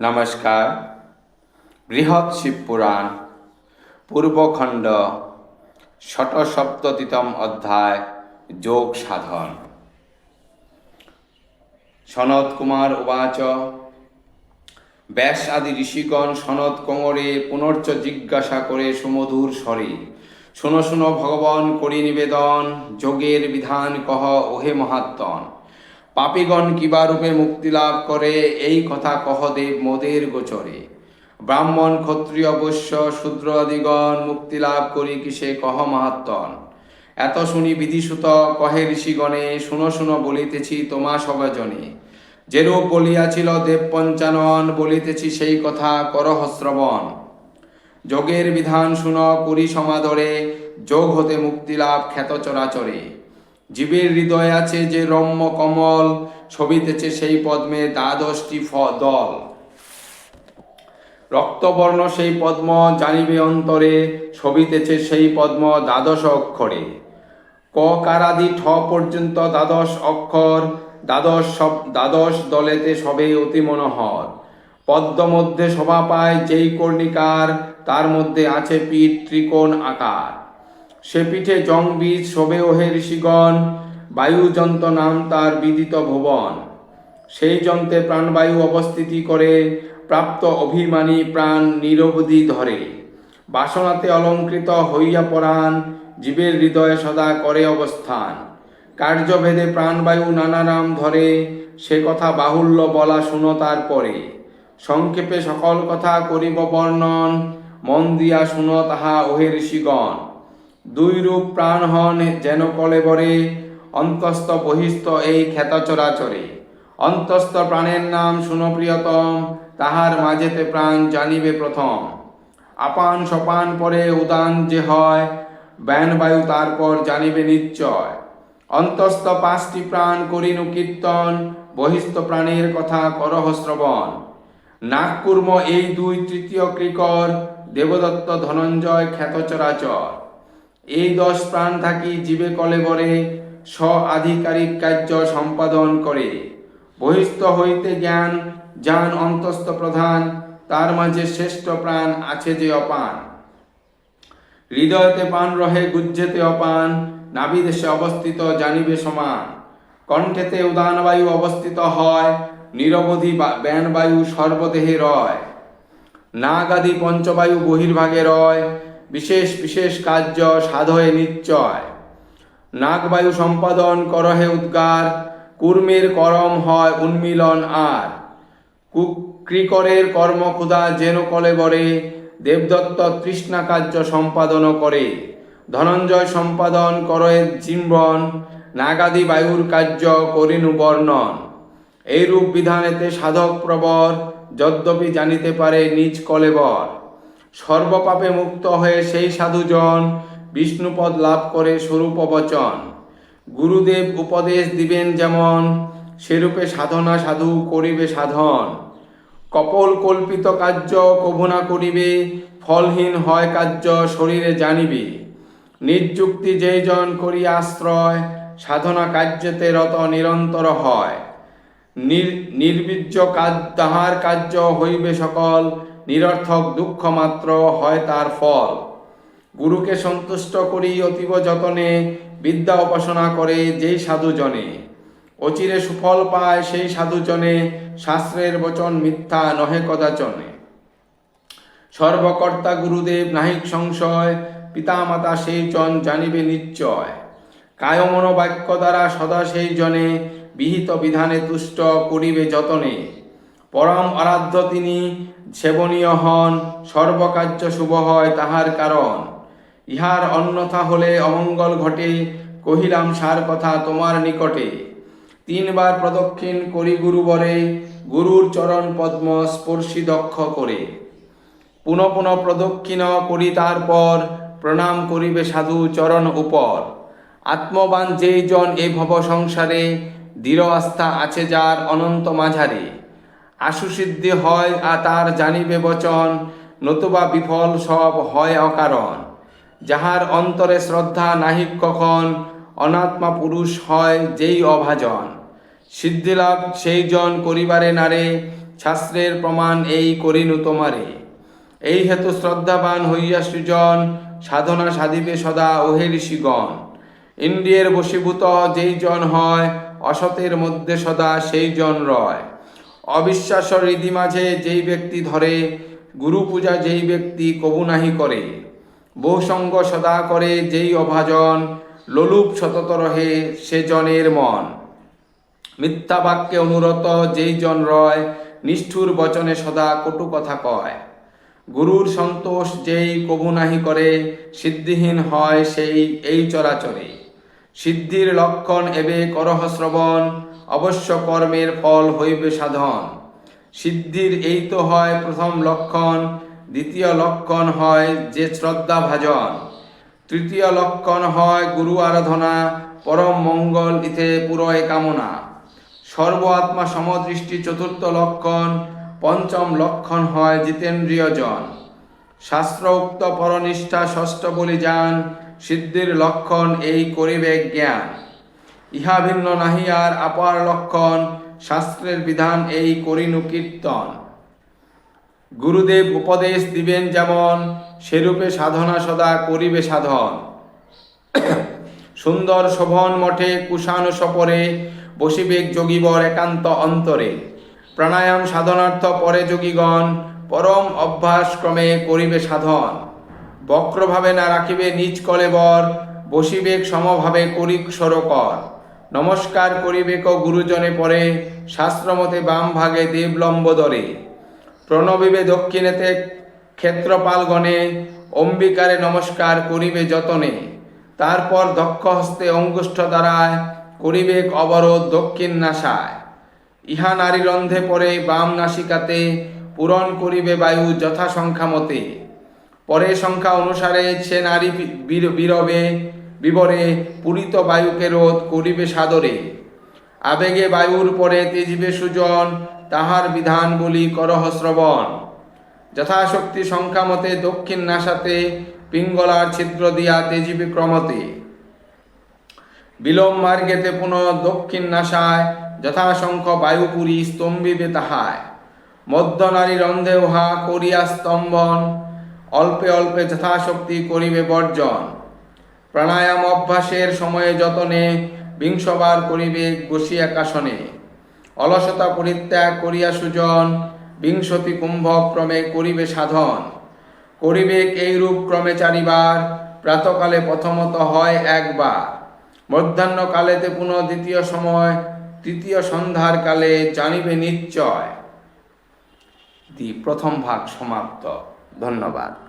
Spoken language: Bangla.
নমস্কার। বৃহৎ শিবপুরাণ পূর্বখণ্ড, ষটসপ্ততিতম অধ্যায়, যোগ সাধন। সনত কুমার উবাচ, ব্যাস আদি ঋষিগণ সনত কোমরে পুনর্চ জিজ্ঞাসা করে সুমধুর স্বরে, শুনো শুনো ভগবান, করি নিবেদন, যোগের বিধান কহ, ওহে মহাত্মন। পাপীগণ কিবা রূপে মুক্তি লাভ করে, এই কথা কহ দেব মোদের গোচরে। ব্রাহ্মণ, ক্ষত্রিয় বৈশ্য শূদ্র আদিগণ মুক্তি লাভ করি কিসে কহ মাহাত্মন এত শুনি বিধিসুত কহে ঋষিগণে, শুনো শুনো বলিতেছি তোমা সবাজনে। যেরূপ বলিয়াছিল দেব পঞ্চানন, বলিতেছি সেই কথা করহ যোগের বিধান শুন করি সমাদরে, যোগ হতে মুক্তি লাভ খ্যাত চরাচরে। জীবের হৃদয় আছে যে রম্য কমল, ছবিতেছে সেই পদ্মে দ্বাদশটি দল। রক্তবর্ণ সেই পদ্ম জানিবে অন্তরে, ছবিতেছে সেই পদ্ম দ্বাদশ অক্ষরে। ক কারাদি ঠ পর্যন্ত দ্বাদশ অক্ষর, দ্বাদশ সব দ্বাদশ দলেতে সবে অতি মনোহর। পদ্ম মধ্যে শোভা পায় যেই কর্ণিকার, তার মধ্যে আছে পিঠ ত্রিকোণ আকার। সে পিঠে জং বীজ শোভে ওহে ঋষিগণ বায়ুযন্ত্র নাম তার বিদিত ভুবন। সেই যন্ত্রে প্রাণবায়ু অবস্থিতি করে প্রাপ্ত অভিমানী প্রাণ নিরবধি ধরে। বাসনাতে অলঙ্কৃত হইয়া পরাণ, জীবের হৃদয়ে সদা করে অবস্থান। কার্যভেদে প্রাণবায়ু নানা নাম ধরে, সে কথা বাহুল্য বলা শুনো তারপরে। সংক্ষেপে সকল কথা করিব বর্ণন, মন দিয়া শুনো তাহা ওহে ঋষিগণ। দুই রূপ প্রাণ হন যেন কলেবরে অন্তস্থ বহিস্থ এই খ্যাত চরাচরে। অন্তস্থ প্রাণের নাম শুনো প্রিয়তম, তাহার মাঝেতে প্রাণ জানিবে প্রথম। আপান সপান পরে উদান যে হয় বায়ু তারপর জানিবে নিশ্চয়। অন্তস্থ পাঁচটি প্রাণ করিনু কীর্তন, বহিস্থ প্রাণের কথা করহ শ্রবণ। নাগকুর্ম এই দুই তৃতীয় ক্রিকর দেবদত্ত ধনঞ্জয় খ্যাত চরাচর। এই দশ প্রাণ থাকি জীবে কলেবরে স্ব আধিকারিক কার্য সম্পাদন করে। বহিস্থ হইতে জ্ঞান যান অন্তস্থ প্রধান, তার মাঝে শ্রেষ্ঠ প্রাণ আছে যে অপান। হৃদয়তে পান রহে, গুজ্জেতে অপান, নাভিদেশে অবস্থিত জানিবে সমান। কণ্ঠেতে উদান বায়ু অবস্থিত হয়, নিরবধি ব্যান বায়ু সর্বদেহে রয়। নাগাদি পঞ্চবায়ু বহির্ভাগে রয় বিশেষ বিশেষ কার্য সাধয়ে নিশ্চয়। নাগবায়ু সম্পাদন করহে উদ্গার, কুর্মের করম হয় উন্মিলন আর। কুক্রিকরের কর্ম ক্ষুধা যেন কলেবরে দেবদত্ত তৃষ্ণা কার্য সম্পাদন করে। ধনঞ্জয় সম্পাদন করে জিম্বন, নাগাদি বায়ুর কার্য করিনু বর্ণন। এইরূপ বিধানেতে সাধক প্রবর, যদ্যপি জানিতে পারে নিজ কলেবর সর্বপাপে মুক্ত হয়ে সেই সাধুজন বিষ্ণুপদ লাভ করে স্বরূপ বচন গুরুদেব উপদেশ দিবেন যেমন, সেরূপে সাধনা সাধু করিবে সাধন। কপল কল্পিত কার্য কভুনা করিবে, ফলহীন হয় কার্য শরীরে জানিবে। নিযুক্তি যেই জন করি আশ্রয়, সাধনা কার্যতে রত নিরন্তর হয়। নির্বীর্য কাজ তাহার কার্য হইবে সকল নিরর্থক দুঃখ মাত্র হয় তার ফল। গুরুকে সন্তুষ্ট করি অতীব যতনে, বিদ্যা উপাসনা করে যেই সাধুজনে অচিরে সুফল পায় সেই সাধুজনে শাস্ত্রের বচন মিথ্যা নহে কদাচনে। সর্বকর্তা গুরুদেব নাহিক সংশয়, পিতামাতা সেই জন জানিবে নিশ্চয়। কায়মন বাক্য দ্বারা সদা সেই জনে, বিহিত বিধানে তুষ্ট করিবে যতনে। পরম আরাধ্য তিনি সেবনীয় হন, সর্বকার্য শুভ হয় তাহার কারণ। ইহার অন্যথা হলে অমঙ্গল ঘটে, কহিলাম সার কথা তোমার নিকটে। তিনবার প্রদক্ষিণ করি গুরুবরে, গুরুর চরণ পদ্ম স্পর্শী দক্ষ করে। পুনঃ পুনঃ প্রদক্ষিণ করি তারপর, প্রণাম করিবে সাধু চরণ উপর। আত্মবান যেই জন এ ভব সংসারে, দৃঢ় আস্থা আছে যার অনন্ত মাঝারে। আশুসিদ্ধি হয় আর তার জানিবে বচন, নতুবা বিফল সব হয় অকারণ। যাহার অন্তরে শ্রদ্ধা নাহিক কখন, অনাত্মা পুরুষ হয় যেই অভাজন। সিদ্ধিলাভ সেই জন করিবারে নারে, শাস্ত্রের প্রমাণ এই করিনু তোমারে। এই হেতু শ্রদ্ধাবান হইয়া সৃজন, সাধনা সাধিবে সদা ওহে ঋষিগণ। ইন্দ্রিয়ের বশীভূত যেই জন হয়, অসতের মধ্যে সদা সেই জন রয়। অবিশ্বাস হৃদি মাঝে যেই ব্যক্তি ধরে, গুরু পূজা যেই ব্যক্তি কবু নাহি করে। বহুসঙ্গ সদা করে যেই অভাজন, লোলুপ সতত রহে সে জনের মন। মিথ্যা বাক্যে অনুরত যেই জন রয়, নিষ্ঠুর বচনে সদা কটু কথা কয়। গুরুর সন্তোষ যেই কবু নাহি করে, সিদ্ধিহীন হয় সেই এই চরাচরে। সিদ্ধির লক্ষণ এবে করহ শ্রবণ অবশ্য কর্মের ফল হইবে সাধন। সিদ্ধির এই তো হয় প্রথম লক্ষণ, দ্বিতীয় লক্ষণ হয় যে শ্রদ্ধা ভাজন। তৃতীয় লক্ষণ হয় গুরু আরাধনা, পরম মঙ্গল ইতে পুরয় কামনা। সর্ব আত্মা সমদৃষ্টি চতুর্থ লক্ষণ, পঞ্চম লক্ষণ হয় জিতেন্দ্রিয় জন শাস্ত্রোক্ত পরনিষ্ঠা ষষ্ঠ বলি যান সিদ্ধির লক্ষণ এই করিবে জ্ঞান। ইহা ভিন্ন নাহি আর আপার লক্ষণ, শাস্ত্রের বিধান এই করিনু কীর্তন। গুরুদেব উপদেশ দিবেন যেমন, সেরূপে সাধনা সদা করিবে সাধন। সুন্দর শোভন মঠে কুশানু সপরে বসিবেক যোগীবর একান্ত অন্তরে। প্রাণায়াম সাধনার্থ পরে যোগীগণ পরম অভ্যাস ক্রমে করিবে সাধন। বক্রভাবে না রাখিবে নিজ কলেবর বসিবেক সমভাবে করিক সরকর। নমস্কার করিবেক গুরুজনে পরে শাস্ত্রমতে বাম ভাগে দেবলম্বদরে প্রণবিবে দক্ষিণেতে ক্ষেত্রপালগণে অম্বিকারে নমস্কার করিবে যতনে তারপর দক্ষ হস্তে অঙ্গুষ্ঠ দ্বারায় করিবেক অবরোধ দক্ষিণ নাসায় ইহা নারী রন্ধে পরে বাম নাসিকাতে পূরণ করিবে বায়ু যথা সংখ্যা মতে পরে সংখ্যা অনুসারে সে নারী বীর- বীরবে বিবরে পুরিত বায়ুকে রোধ করিবে সাদরে। আবেগে বায়ুর পরে তেজিবে সুজন, তাহার বিধান বলি করহ শ্রবণ। যথাশক্তি সংখ্যা মতে দক্ষিণ নাসাতে পিঙ্গলার ছিদ্র দিয়া তেজিবে ক্রমতে বিলম মার্গেতে পুনঃ দক্ষিণ নাসায় যথাসংখ্য বায়ুপুরী স্তম্ভিবে তাহায়। মধ্য নারী রন্ধে উহা করিয়া স্তম্ভন, অল্পে অল্পে যথাশক্তি করিবে বর্জন। প্রাণায়াম অভ্যাসের সময়ে যতনে বিংশবার করিবে বসিয়া কাশনে অলসতা পরিত্যাগ করিয়া সুজন, বিংশতি কুম্ভ ক্রমে করিবে সাধন। করিবে এইরূপ ক্রমে চারিবার, প্রাতকালে প্রথমত হয় একবার। মধ্যাহ্ন কালেতে পুনঃ দ্বিতীয় সময়, তৃতীয় সন্ধ্যার কালে জানিবে নিশ্চয়। প্রথম ভাগ সমাপ্ত। ধন্যবাদ।